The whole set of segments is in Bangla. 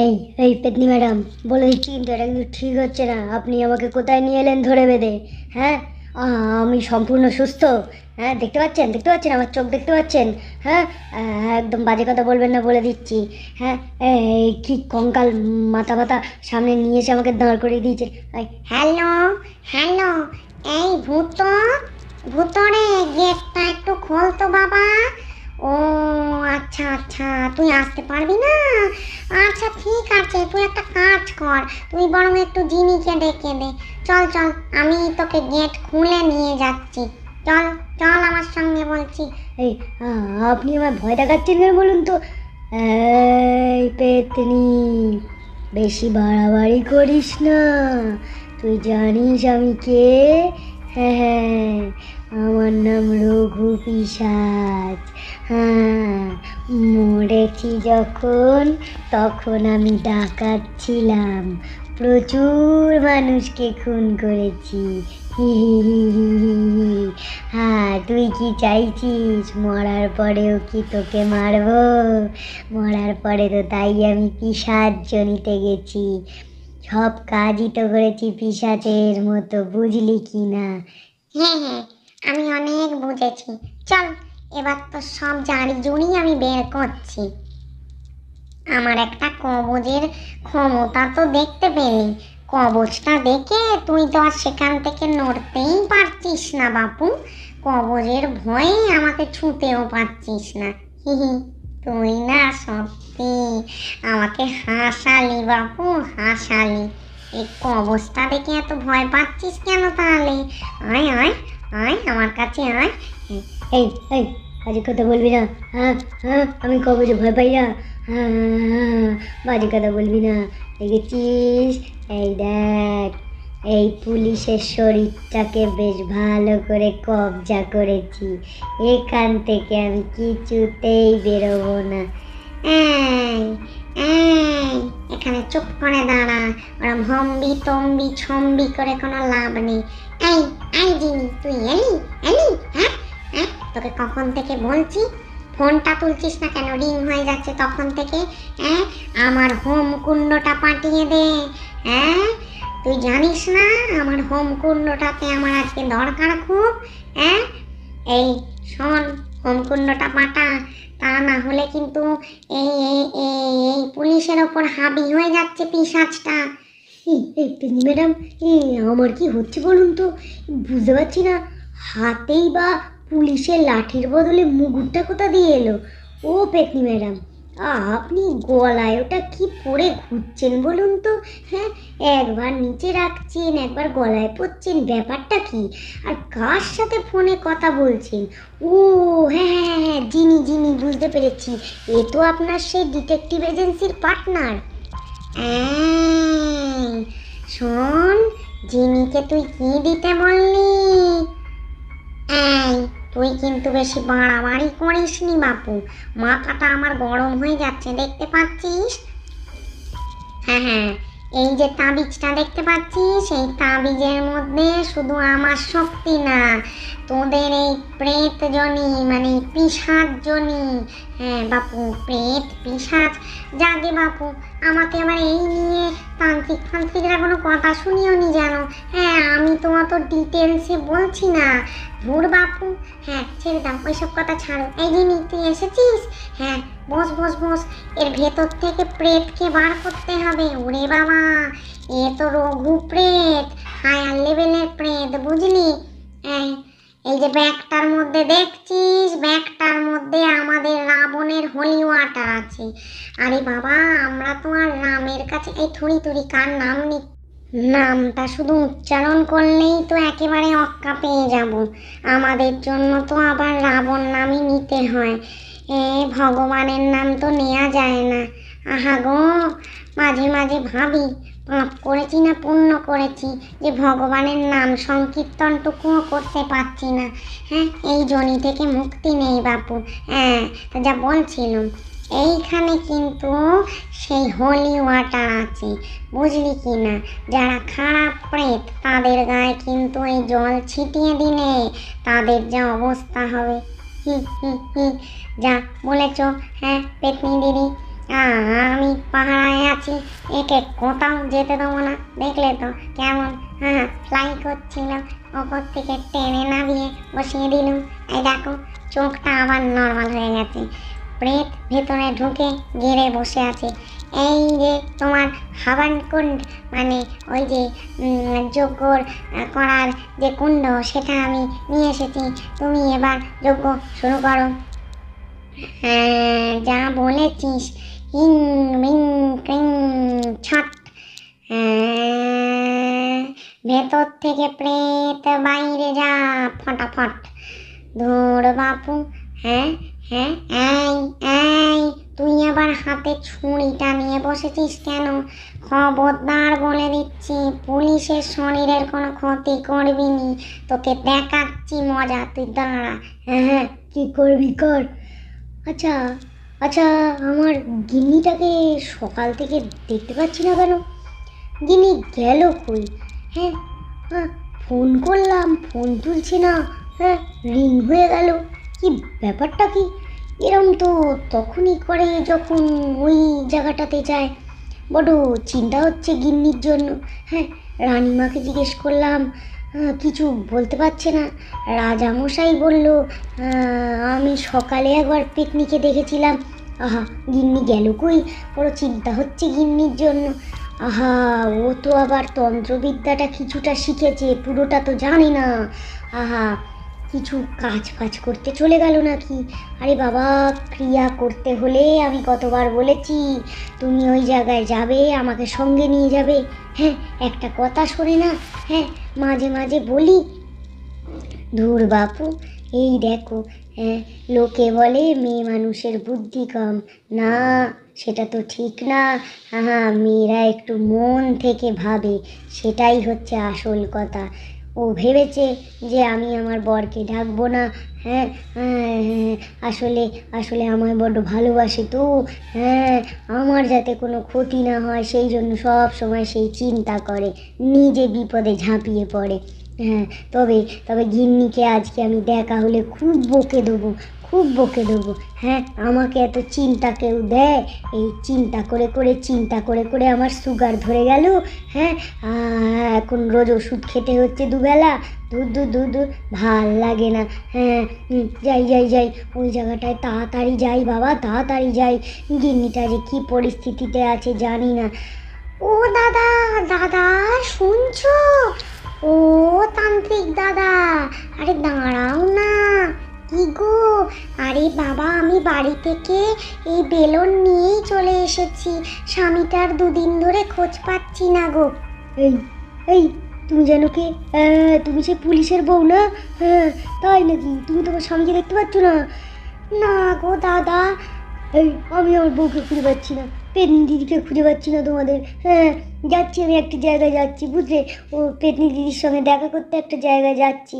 এই এই পেতনি ম্যাডাম, বলে দিচ্ছি কিন্তু এটা কিন্তু ঠিক হচ্ছে না। আপনি আমাকে কোথায় নিয়ে এলেন ধরে বেঁধে? হ্যাঁ? আমি সম্পূর্ণ সুস্থ। হ্যাঁ দেখতে পাচ্ছেন? দেখতে পাচ্ছেন? আমার চোখ দেখতে পাচ্ছেন? হ্যাঁ? একদম বাজে কথা বলবেন না বলে দিচ্ছি। হ্যাঁ? এই কি কঙ্কাল মাথা মাথা সামনে নিয়ে এসে আমাকে দাঁড় করিয়ে দিয়েছে? হ্যালো? হ্যালো? এই ভূত, ভূতরে গেটটা একটু খোল তো বাবা। ও আচ্ছা আচ্ছা তুই আসতে পারবি না? আচ্ছা ঠিক আছে, তুই একটা কাজ কর, তুই বরং একটু জিনিকে ডেকে দে। চল চল, আমি তোকে গেট খুলে নিয়ে যাচ্ছি। চল চল আমার সঙ্গে বলছি। এই আপনি আমার ভয় দেখাচ্ছেন কেন বলুন তো? এই পেতনি, বেশি বাড়াবাড়ি করিস না। তুই জানিস আমি কে? হ্যাঁ হ্যাঁ। আমার নাম রঘু পিসাজ হ্যাঁ মরেছি যখন? তখন আমি ডাকাত ছিলাম। প্রচুর মানুষকে খুন করেছি। হ্যাঁ তুই কি চাইছিস? মরার পরেও কি তোকে মারবো? মরার পরে তো তাই আমি পিসাচ নিতে গেছি। সব কাজই তো করেছি পিসাচের মতো, বুঝলি কি না? হ্যাঁ হ্যাঁ। আমি অনেক বুঝেছি। চল, এবার তো সব জারি জুড়ি আমি বের করছি। আমার একটা কবজের ক্ষমতা তো দেখতে পেলি। কবজটা দেখে তুই তো আর সেখান থেকে নড়তেই পারছিস না বাপু। কবজের ভয়ে আমাকে ছুঁতেও পারছিস না। হি হি, তুই না সত্যি আমাকে হাসালি বাপু, হাসালি। এই কবজটা দেখে এত ভয় পাচ্ছিস কেন তাহলে? আয় আয় আয় আমার কাছে আয়। এই এই বাজে কথা বলবি না। হ্যাঁ হ্যাঁ আমি কবে যে ভয় পাই না। হ্যাঁ হ্যাঁ, হ্যাঁ, বাজে কথা বলবি না। দেখেছিস? এই দেখ এই পুলিশের শরীরটাকে বেশ ভালো করে কবজা করেছি। এখান থেকে আমি কিছুতেই বেরোবো না। এখানে চুপ করে দাঁড়া। ওরম হম্বি তম্বি ছম্বি করে কোনো লাভ নেই। এই জিনি তুই এলি? এলি? হ্যাঁ? হ্যাঁ? তোকে কখন থেকে বলছি? ফোনটা তুলছিস না কেন? রিং হয়ে যাচ্ছে তখন থেকে। হ্যাঁ? আমার হোম কুণ্ডটা পাঠিয়ে দে। হ্যাঁ? তুই জানিস না আমার হোম কুণ্ডটাতে আমার আজকে দরকার খুব? হ্যাঁ? এই শোন, হোম কুণ্ডটা পাঠা। তা না হলে কিন্তু এই এই এই পুলিশের ওপর হাবি হয়ে যাচ্ছে পিসাজটা এই পেনি ম্যাডাম আমার কি হচ্ছে বলুন তো? বুঝতে পারছি না। হাতেই বা পুলিশের লাঠির বদলে মুগুরটা কোথা দিয়ে এলো? ও পেতনি ম্যাডাম, আপনি গলায় ওটা কি পরে ঘুরছেন বলুন তো? হ্যাঁ একবার নিচে রাখছেন, একবার গলায় পড়ছেন ব্যাপারটা কি? আর কার সাথে ফোনে কথা বলছেন? ও হ্যাঁ হ্যাঁ হ্যাঁ হ্যাঁ জিনি জিনি, বুঝতে পেরেছি। এ তো আপনার সেই ডিটেকটিভ এজেন্সির পার্টনার। শোন, জিনিকে তুই কি দিতে বললি? এই, তুই কিন্তু বেশি বাড়াবাড়ি করিস নি বাপু। মাথাটা আমার গরম হয়ে যাচ্ছে, দেখতে পাচ্ছিস? হ্যাঁ হ্যাঁ এই যে তাবিজটা দেখতে পাচ্ছিস? এই তাবিজের মধ্যে শুধু আমার শক্তি না, তোদের এই প্রেত জনি মানে পিসাদ জনি হ্যাঁ বাপু, প্রেত পিসাদ যাকে বাপু, আমাকে আবার এই নিয়ে তান্ত্রিক ফান্ত্রিকরা কোনো কথা শুনিও নি জানো হ্যাঁ আমি তো অত ডিটেলসে বলছি না। ধুর বাপু হ্যাঁ ছেড়ে দাও, ওইসব কথা ছাড়ো। এই জিনি তুই এসেছিস? হ্যাঁ বস বস বস, এর ভেতর থেকে প্রেতকে বার করতে হবে। ওরে বাবা, এ তো রঘু প্রেত হায়ার লেভেলের প্রেত, বুঝলি? হ্যাঁ এই যে ব্যাগটার মধ্যে দেখছিস? ব্যাগটার মধ্যে আমাদের রাবণের হোলি ওয়াটার আছে। আরে বাবা, আমরা তো আর রামের কাছে, এই থুড়ি থুড়ি কার নাম নি নামটা শুধু উচ্চারণ করলেই তো একেবারে অক্কা পেয়ে যাব। আমাদের জন্য তো আবার রাবণ নামই নিতে হয়। এ, ভগবানের নাম তো নেওয়া যায় না। আহা গো, মাঝে মাঝে ভাবি, পাপ করেছি না পুণ্য করেছি, যে ভগবানের নাম সংকীর্তনটুকুও করতে পারছি না। হ্যাঁ এই জনি থেকে মুক্তি নেই বাপু। হ্যাঁ যা বলছিলাম। এইখানে কিন্তু সেই হোলি ওয়াটার আছে, বুঝলি কি না যারা খারাপ প্রেত, তাদের গায়ে কিন্তু এই জল ছিটিয়ে দিলে তাদের যা অবস্থা হবে। হি হি হি। যা বলেছ হ্যাঁ পেতনি দিদি? আমি পাহাড়ায় আছি, একে কোথাও যেতে দেবো না, দেখলে তো কেমন? হ্যাঁ ফ্লাই করছিল ওপর থেকে টেনে নামিয়ে বসিয়ে দিলাম। এই দেখো, চোখটা আবার নর্মাল হয়ে গেছে। প্রেত ভেতরে ঢুকে গেড়ে বসে আছে। এই যে তোমার হাবান কুণ্ড মানে ওই যে যজ্ঞ করার যে কুণ্ড, সেটা আমি নিয়ে এসেছি। তুমি এবার যজ্ঞ শুরু করো। যা বলেছিস, হিং মিং ক্রিং ছট ভেতর থেকে প্রেত বাইরে যা, ফটাফট। ধুর বাপু হ্যাঁ? হ্যাঁ? এই তুই আবার হাতে ছুরিটা নিয়ে বসেছিস কেন? খবরদার বলে দিচ্ছি, পুলিশের শরীরের কোনো ক্ষতি করবি নি। তোকে দেখাচ্ছি মজা, তুই দাঁড়া। হ্যাঁ হ্যাঁ কী করবি কর। আচ্ছা আচ্ছা আমার গিন্নিটাকে সকাল থেকে দেখতে পাচ্ছি না কেন? গিন্নি গেল কই? হ্যাঁ ফোন করলাম, ফোন তুলছে না। হ্যাঁ রিং হয়ে গেল। কি ব্যাপারটা কি? এরম তো তখনই করে যখন ওই জায়গাটাতে যায়। বড় চিন্তা হচ্ছে গিন্নির জন্য। হ্যাঁ রানীমাকে জিজ্ঞেস করলাম কিছু বলতে পারছে না? রাজামশাই বলল আমি সকালে একবার পিকনিকে দেখেছিলাম। আহা, গিন্নি গেল কই? বড় চিন্তা হচ্ছে গিন্নির জন্য। আহা, ও তো আবার তন্ত্রবিদ্যাটা কিছুটা শিখেছে, পুরোটা তো জানি না। আহা কিছু কাজ ফাজ করতে চলে গেল নাকি? আরে বাবা, ক্রিয়া করতে হলে আমি কতবার বলেছি, তুমি ওই জায়গায় যাবে, আমাকে সঙ্গে নিয়ে যাবে। হ্যাঁ একটা কথা শোনে না? হ্যাঁ মাঝে মাঝে বলি। ধুর বাপু, এই দেখো হ্যাঁ লোকে বলে মেয়ে মানুষের বুদ্ধি কম। না, সেটা তো ঠিক না। হ্যাঁ মেয়েরা একটু মন থেকে ভাবে, সেটাই হচ্ছে আসল কথা। ও ভেবেছে যে আমি আমার বরকে ডাকবো না। হ্যাঁ হ্যাঁ, হ্যাঁ, আসলে আসলে আমার বড্ড ভালোবাসে তো। হ্যাঁ আমার যাতে কোনো ক্ষতি না হয় সেই জন্য সব সময় সেই চিন্তা করে নিজে বিপদে ঝাঁপিয়ে পড়ে। হ্যাঁ তবে তবে গিন্নিকে আজকে আমি দেখা হলে খুব বকে দেবো। খুব বকে দেবো। হ্যাঁ আমাকে এত চিন্তা কেউ দেয়? এই চিন্তা করে করে, চিন্তা করে করে আমার সুগার ধরে গেল হ্যাঁ? এখন রোজ ওষুধ খেতে হচ্ছে দুবেলা। দূর দূর দূর ভালো লাগে না হ্যাঁ? যাই যাই যাই, ওই জায়গাটায় তাড়াতাড়ি যাই বাবা, তাড়াতাড়ি যাই। গিন্নিটা যে কী পরিস্থিতিতে আছে জানি না। ও দাদা দাদা, শুনছো? ও তান্ত্রিক দাদা। আরে দাঁড়াও কি গো আরে বাবা আমি বাড়ি থেকে এই বেলুন নিয়েই চলে এসেছি। স্বামীটার দুদিন ধরে খোঁজ পাচ্ছি না গো। এই এই তুমি যেন কে? তুমি সে পুলিশের বউ না? হ্যাঁ তাই নাকি? তুমি তোমার স্বামীকে দেখতে পাচ্ছ না? না গো দাদা। এই আমি আমার বউকে খুঁজে পাচ্ছি না। পেতনি দিদিকে খুঁজে পাচ্ছি না তোমাদের। হ্যাঁ যাচ্ছি আমি একটা জায়গায় যাচ্ছি বুঝলে? ও পেতনি দিদির সঙ্গে দেখা করতে একটা জায়গায় যাচ্ছি।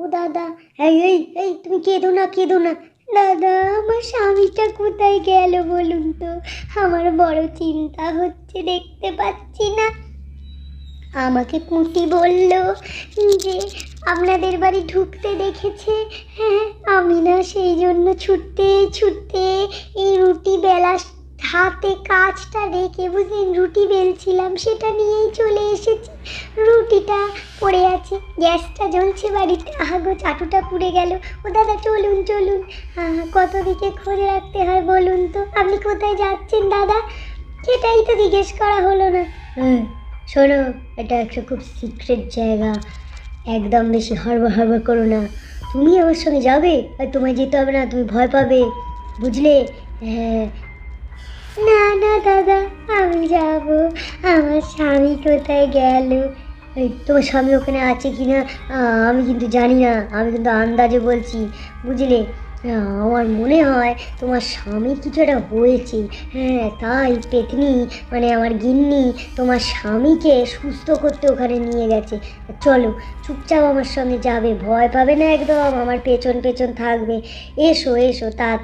ও দাদা, এই এই এই, তুমি কেঁদো না কেঁদো না। দাদা, আমার স্বামীটা কোথায় গেল বলুন তো? আমার বড় চিন্তা হচ্ছে, দেখতে পাচ্ছি না। আমাকে পুঁটি বলল যে, আপনাদের বাড়ি ঢুকতে দেখেছে। হ্যাঁ আমি না সেই জন্য ছুটতে ছুটতে এই রুটি বেলা হাতে কাজটা রেখে বুঝলেন, রুটি বেলছিলাম, সেটা নিয়েই চলে এসেছি। রুটিটা পড়ে আছে। গ্যাসটা জ্বলছে বাড়িতে। আহাগো চাটুটা পুড়ে গেল। ও দাদা চলুন চলুন। কত দিকে খোঁজ রাখতে হয় বলুন তো? আপনি কোথায় যাচ্ছেন দাদা? সেটাই তো জিজ্ঞেস করা হলো না। হ্যাঁ শোনো এটা একটা খুব সিক্রেট জায়গা। একদম বেশি হড়বড় হড়বড় করো না। তুমি আমার সঙ্গে যাবে? আর তোমায় যেতে হবে না তুমি ভয় পাবে। বুঝলে? হ্যাঁ। না না দাদা আমি যাব। আমার স্বামী কোথায় গেল? তোমার স্বামী ওখানে আছে কি না আমি কিন্তু জানি না, আমি কিন্তু আন্দাজে বলছি, বুঝলে? আমার মনে হয় তোমার স্বামী কিছু একটা হয়েছে। হ্যাঁ তাই পেতনি মানে আমার গিন্নি তোমার স্বামীকে সুস্থ করতে ওখানে নিয়ে গেছে। চলো, চুপচাপ আমার সঙ্গে যাবে, ভয় পাবে না একদম, আমার পেছন পেছন থাকবে। এসো এসো, তাড়াতাড়ি।